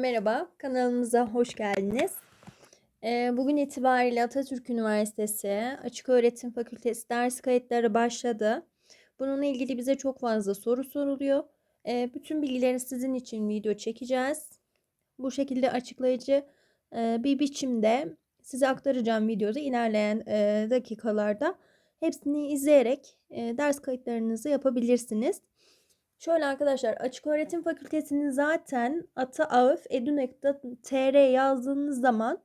Merhaba, kanalımıza hoş geldiniz. Ee, Bugün itibariyle Atatürk Üniversitesi Açık Öğretim Fakültesi ders kayıtları başladı. Bununla ilgili bize çok fazla soru soruluyor. Ee, Bütün bilgileri sizin için video çekeceğiz. Bu şekilde açıklayıcı e, bir biçimde size aktaracağım videoda ilerleyen e, dakikalarda. Hepsini izleyerek e, ders kayıtlarınızı yapabilirsiniz. Şöyle arkadaşlar Açık Öğretim Fakültesinin zaten ataauf.edu.tr yazdığınız zaman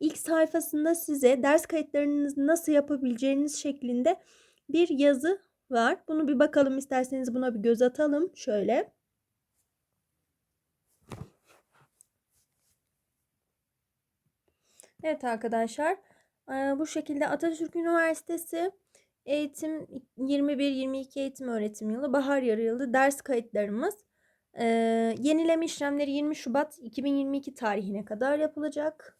ilk sayfasında size ders kayıtlarınızı nasıl yapabileceğiniz şeklinde bir yazı var. Bunu bir bakalım isterseniz buna bir göz atalım. Şöyle. Evet arkadaşlar bu şekilde Atatürk Üniversitesi Eğitim 21-22 eğitim öğretim yılı bahar yarı yılı ders kayıtlarımız e, yenileme işlemleri 20 Şubat 2022 tarihine kadar yapılacak.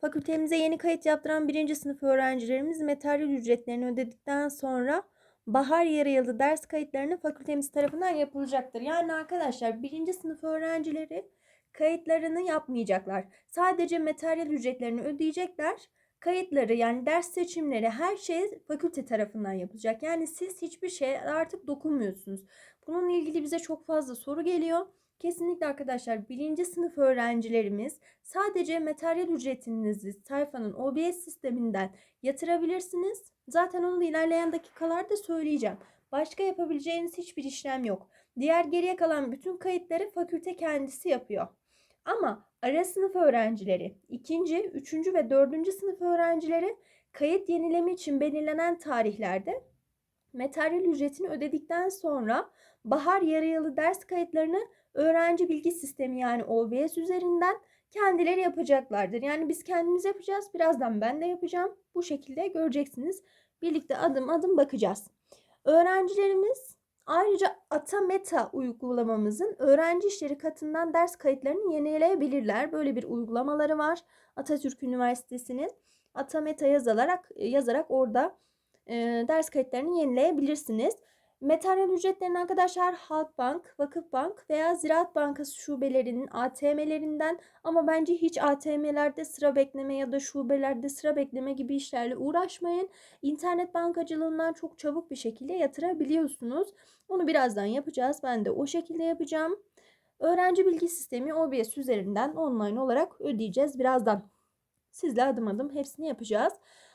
Fakültemize yeni kayıt yaptıran birinci sınıf öğrencilerimiz materyal ücretlerini ödedikten sonra bahar yarı yılı ders kayıtlarını fakültemiz tarafından yapılacaktır. Yani arkadaşlar birinci sınıf öğrencileri kayıtlarını yapmayacaklar. Sadece materyal ücretlerini ödeyecekler kayıtları yani ders seçimleri her şey fakülte tarafından yapılacak. Yani siz hiçbir şey artık dokunmuyorsunuz. Bununla ilgili bize çok fazla soru geliyor. Kesinlikle arkadaşlar birinci sınıf öğrencilerimiz sadece materyal ücretinizi sayfanın OBS sisteminden yatırabilirsiniz. Zaten onu da ilerleyen dakikalarda söyleyeceğim. Başka yapabileceğiniz hiçbir işlem yok. Diğer geriye kalan bütün kayıtları fakülte kendisi yapıyor. Ama ara sınıf öğrencileri, ikinci, üçüncü ve dördüncü sınıf öğrencileri kayıt yenileme için belirlenen tarihlerde materyal ücretini ödedikten sonra bahar yarı ders kayıtlarını öğrenci bilgi sistemi yani OBS üzerinden kendileri yapacaklardır. Yani biz kendimiz yapacağız. Birazdan ben de yapacağım. Bu şekilde göreceksiniz. Birlikte adım adım bakacağız. Öğrencilerimiz Ayrıca Atameta uygulamamızın öğrenci işleri katından ders kayıtlarını yenileyebilirler. Böyle bir uygulamaları var. Atatürk Üniversitesi'nin Atameta yazarak yazarak orada e, ders kayıtlarını yenileyebilirsiniz. Materyal ücretlerini arkadaşlar Halkbank, Vakıfbank veya Ziraat Bankası şubelerinin ATM'lerinden ama bence hiç ATM'lerde sıra bekleme ya da şubelerde sıra bekleme gibi işlerle uğraşmayın. İnternet bankacılığından çok çabuk bir şekilde yatırabiliyorsunuz. Onu birazdan yapacağız. Ben de o şekilde yapacağım. Öğrenci bilgi sistemi OBS üzerinden online olarak ödeyeceğiz birazdan. Sizle adım adım hepsini yapacağız.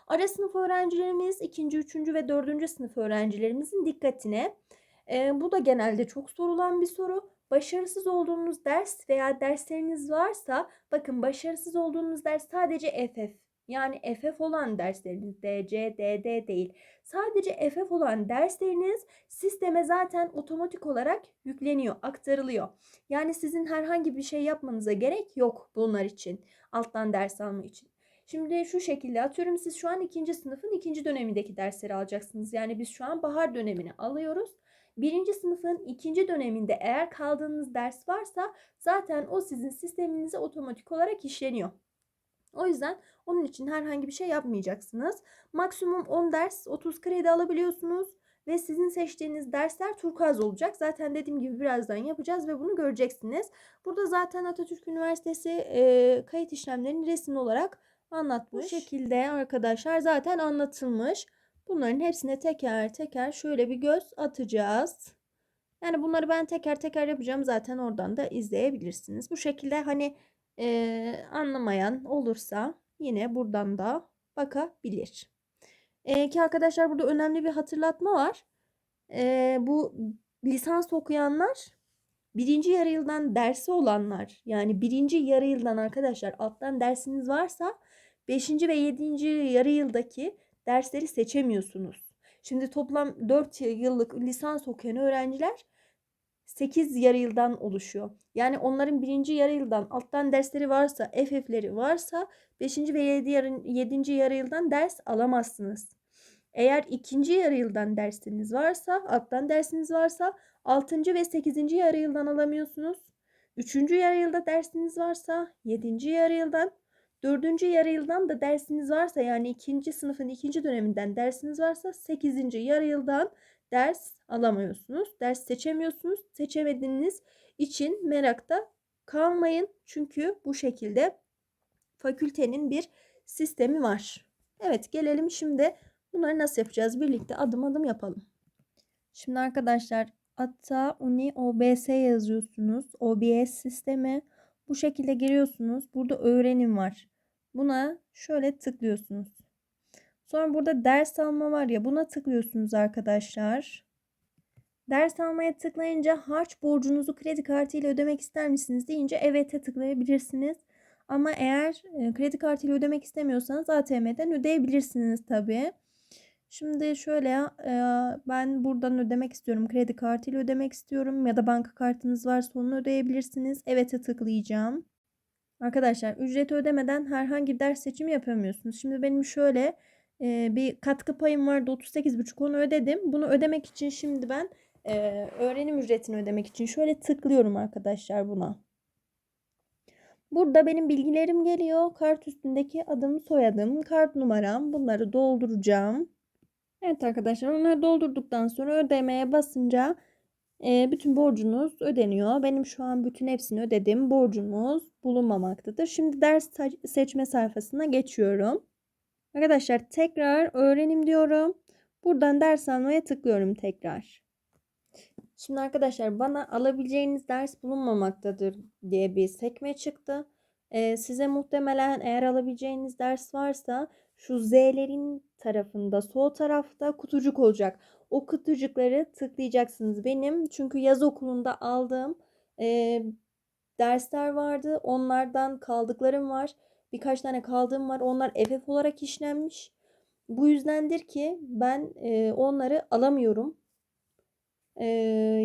Ara sınıf öğrencilerimiz, ikinci, üçüncü ve dördüncü sınıf öğrencilerimizin dikkatine. E, bu da genelde çok sorulan bir soru. Başarısız olduğunuz ders veya dersleriniz varsa bakın başarısız olduğunuz ders sadece FF yani FF olan dersleriniz DC, DD değil. Sadece FF olan dersleriniz sisteme zaten otomatik olarak yükleniyor, aktarılıyor. Yani sizin herhangi bir şey yapmanıza gerek yok bunlar için. Alttan ders alma için. Şimdi şu şekilde atıyorum siz şu an ikinci sınıfın ikinci dönemindeki dersleri alacaksınız. Yani biz şu an bahar dönemini alıyoruz. Birinci sınıfın ikinci döneminde eğer kaldığınız ders varsa zaten o sizin sisteminize otomatik olarak işleniyor. O yüzden onun için herhangi bir şey yapmayacaksınız. Maksimum 10 ders 30 kredi alabiliyorsunuz ve sizin seçtiğiniz dersler turkuaz olacak. Zaten dediğim gibi birazdan yapacağız ve bunu göreceksiniz. Burada zaten Atatürk Üniversitesi e, kayıt işlemlerini resim olarak anlatmış. Bu şekilde arkadaşlar zaten anlatılmış. Bunların hepsine teker teker şöyle bir göz atacağız. Yani bunları ben teker teker yapacağım. Zaten oradan da izleyebilirsiniz. Bu şekilde hani e, anlamayan olursa yine buradan da bakabilir. E, ki arkadaşlar burada önemli bir hatırlatma var. E, bu lisans okuyanlar birinci yarı yıldan dersi olanlar yani birinci yarı yıldan arkadaşlar alttan dersiniz varsa 5. ve 7. yarı yıldaki dersleri seçemiyorsunuz. Şimdi toplam 4 yıllık lisans okuyan öğrenciler 8 yarı yıldan oluşuyor. Yani onların birinci yarı yıldan alttan dersleri varsa, FF'leri varsa 5. ve 7. Yarı, 7. yarı yıldan ders alamazsınız. Eğer ikinci yarı yıldan dersiniz varsa, alttan dersiniz varsa 6. ve 8. yarı yıldan alamıyorsunuz. 3. yarı yılda dersiniz varsa 7. yarı yıldan Dördüncü yarı yıldan da dersiniz varsa yani ikinci sınıfın ikinci döneminden dersiniz varsa sekizinci yarı yıldan ders alamıyorsunuz. Ders seçemiyorsunuz. Seçemediğiniz için merakta kalmayın. Çünkü bu şekilde fakültenin bir sistemi var. Evet gelelim şimdi bunları nasıl yapacağız? Birlikte adım adım yapalım. Şimdi arkadaşlar Ata Uni OBS yazıyorsunuz. OBS sistemi. Bu şekilde giriyorsunuz. Burada öğrenim var. Buna şöyle tıklıyorsunuz. Sonra burada ders alma var ya buna tıklıyorsunuz arkadaşlar. Ders almaya tıklayınca harç borcunuzu kredi kartı ile ödemek ister misiniz deyince evet'e tıklayabilirsiniz. Ama eğer e, kredi kartı ile ödemek istemiyorsanız ATM'den ödeyebilirsiniz tabii. Şimdi şöyle e, ben buradan ödemek istiyorum. Kredi kartı ile ödemek istiyorum ya da banka kartınız varsa onu ödeyebilirsiniz. Evet'e tıklayacağım. Arkadaşlar ücreti ödemeden herhangi bir ders seçimi yapamıyorsunuz. Şimdi benim şöyle bir katkı payım vardı 38,5 onu ödedim. Bunu ödemek için şimdi ben öğrenim ücretini ödemek için şöyle tıklıyorum arkadaşlar buna. Burada benim bilgilerim geliyor. Kart üstündeki adım, soyadım, kart numaram bunları dolduracağım. Evet arkadaşlar onları doldurduktan sonra ödemeye basınca e, bütün borcunuz ödeniyor. Benim şu an bütün hepsini ödedim. Borcunuz bulunmamaktadır. Şimdi ders seçme sayfasına geçiyorum. Arkadaşlar tekrar öğrenim diyorum. Buradan ders almaya tıklıyorum tekrar. Şimdi arkadaşlar bana alabileceğiniz ders bulunmamaktadır diye bir sekme çıktı. Ee, size muhtemelen eğer alabileceğiniz ders varsa şu Z'lerin tarafında sol tarafta kutucuk olacak. O kutucukları tıklayacaksınız. Benim çünkü yaz okulunda aldığım e, dersler vardı. Onlardan kaldıklarım var. Birkaç tane kaldığım var. Onlar FF olarak işlenmiş. Bu yüzdendir ki ben e, onları alamıyorum.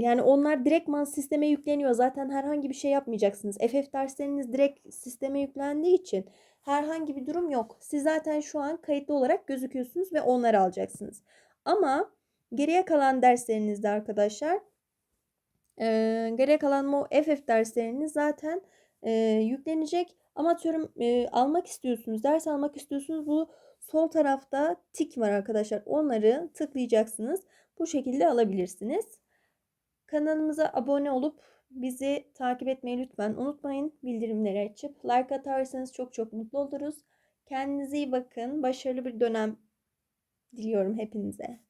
Yani onlar direktman sisteme yükleniyor. Zaten herhangi bir şey yapmayacaksınız. FF dersleriniz direkt sisteme yüklendiği için herhangi bir durum yok. Siz zaten şu an kayıtlı olarak gözüküyorsunuz ve onları alacaksınız. Ama geriye kalan derslerinizde arkadaşlar e, geriye kalan o FF dersleriniz zaten e, yüklenecek. Ama atıyorum e, almak istiyorsunuz, ders almak istiyorsunuz. Bu sol tarafta tik var arkadaşlar. Onları tıklayacaksınız. Bu şekilde alabilirsiniz. Kanalımıza abone olup bizi takip etmeyi lütfen unutmayın. Bildirimleri açıp like atarsanız çok çok mutlu oluruz. Kendinize iyi bakın. Başarılı bir dönem diliyorum hepinize.